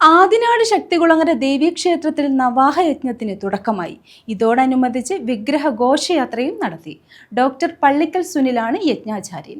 ആദിനാട് ശക്തികുളങ്ങര ദേവീക്ഷേത്രത്തിൽ നവാഹ യജ്ഞത്തിന് തുടക്കമായി. ഇതോടനുബന്ധിച്ച് വിഗ്രഹ ഘോഷയാത്രയും നടത്തി. ഡോക്ടർ പള്ളിക്കൽ സുനിലാണ് യജ്ഞാചാര്യൻ.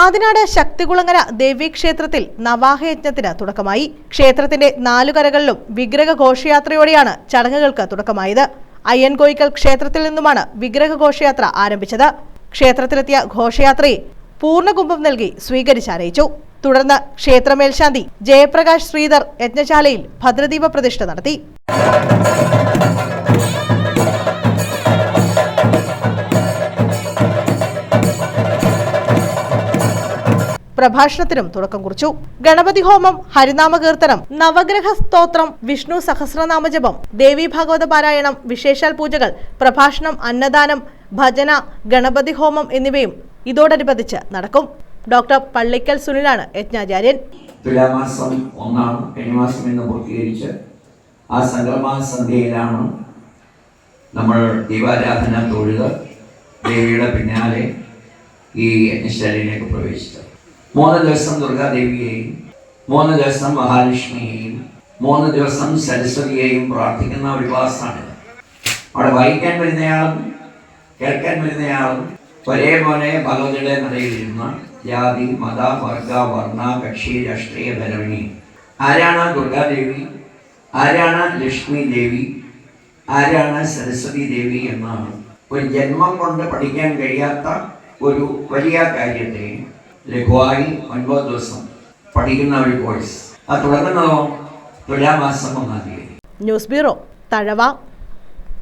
ആദിനാട് ശക്തികുളങ്ങര ദേവീക്ഷേത്രത്തിൽ നവാഹയജ്ഞത്തിന് തുടക്കമായി. ക്ഷേത്രത്തിന്റെ നാലുകരകളിലും വിഗ്രഹ ഘോഷയാത്രയോടെയാണ് ചടങ്ങുകൾക്ക് തുടക്കമായത്. അയ്യൻകോയിക്കൽ ക്ഷേത്രത്തിൽ നിന്നുമാണ് വിഗ്രഹ ഘോഷയാത്ര ആരംഭിച്ചത്. ക്ഷേത്രത്തിലെത്തിയ ഘോഷയാത്രയെ പൂർണകുംഭം നൽകി സ്വീകരിച്ചറിയിച്ചു തുടർന്ന് ക്ഷേത്രമേൽശാന്തി ജയപ്രകാശ് ശ്രീധർ യജ്ഞശാലയിൽ ഭദ്രദീപ പ്രതിഷ്ഠ നടത്തി. പ്രഭാഷണത്തിനും തുടക്കം കുറിച്ചു. ഗണപതി ഹോമം ഹരിനാമകീർത്തനം നവഗ്രഹ സ്തോത്രം വിഷ്ണു സഹസ്രനാമജപം ദേവി ഭാഗവത പാരായണം വിശേഷാൽ പൂജകൾ പ്രഭാഷണം അന്നദാനം ഭജന ഗണപതി ഹോമം എന്നിവയും ഇതോടനുബന്ധിച്ച് നടക്കും. ഡോക്ടർ പള്ളിക്കൽ സുനിലാണ് യജ്ഞാചാര്യൻ. തുലാമാസം ഒന്നാണ് കന്നിമാസം എന്ന് പൂർത്തീകരിച്ച് ആ സംക്രമസന്ധ്യയിലാണ് നമ്മൾ ദീപാരാധന തൊഴുത് ദേവിയുടെ പിന്നാലെ ഈ യജ്ഞശാലയിലേക്ക് പ്രവേശിച്ചത്. മൂന്ന് ദിവസം ദുർഗാദേവിയെയും മൂന്ന് ദിവസം മഹാലക്ഷ്മിയെയും മൂന്ന് ദിവസം സരസ്വതിയെയും പ്രാർത്ഥിക്കുന്ന ഒരു ക്ലാസ്സാണിത്. അവിടെ വായിക്കാൻ വരുന്നയാളും കേൾക്കാൻ വരുന്നയാളും ഒരേപോലെ ഭഗവതിയുടെ നിലയിലിരുന്ന ജാതി മത വർഗ വർണ കക്ഷി രാഷ്ട്രീയ ഭരണി. ആരാണ് ദുർഗാദേവി? ആരാണ് ലക്ഷ്മി ദേവി? ആരാണ് സരസ്വതി ദേവി എന്നാണ്. ഒരു ജന്മം കൊണ്ട് പഠിക്കാൻ കഴിയാത്ത ഒരു വലിയ കാര്യത്തെ ലഘുവായി ഒൻപത് ദിവസം പഠിക്കുന്ന ഒരു കോഴ്സ്. അത് തുടങ്ങുന്നതോ തുലാമാസം ഒന്നാം തീയതി ന്യൂസ് ബ്യൂറോ തഴവ